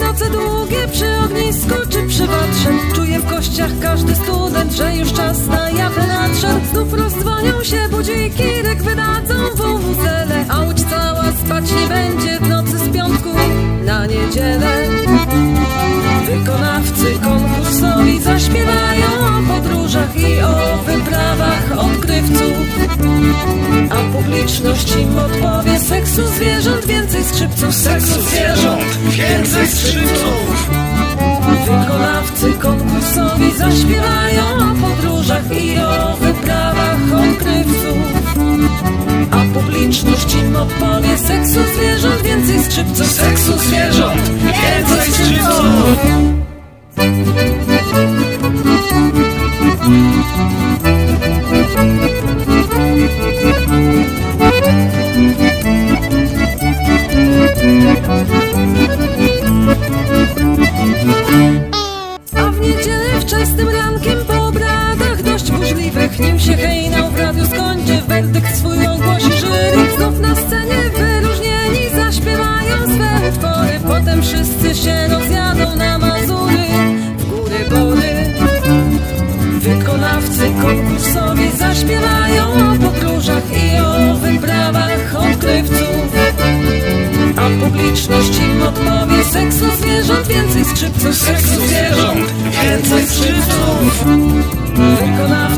noce długie przy ognisku czy przy watrze. Czuje w kościach każdy student, że już czas na jawę nadszedł Znów rozdzwonią się budziki, ryk wydadzą wuwuzele A łódź cała spać nie będzie w nocy z piątku na niedzielę zaśpiewają o podróżach i o wyprawach odkrywców. A publiczność im odpowie seksu zwierząt, więcej skrzypców Seksu zwierząt, więcej skrzypców. Wykonawcy konkursowi zaśpiewają o podróżach i o wyprawach odkrywców. A publiczność im odpowie seksu zwierząt, więcej skrzypców Seksu zwierząt, Nim się hejnał w radiu skończy werdykt swój ogłosi. Jury Znów na scenie wyróżnieni zaśpiewają swe utwory. Potem wszyscy się rozjadą na Mazury. W góry bory. Wykonawcy konkursowi zaśpiewają o podróżach i o wyprawach odkrywców A publiczność im odpowie seksu zwierząt, więcej skrzypców Seksu zwierząt, więcej skrzypców. Wykonawcy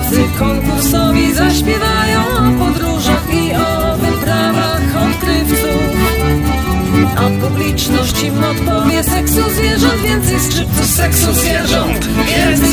im odpowie seksu zwierząt, więcej skrzypców Seksu zwierząt, więcej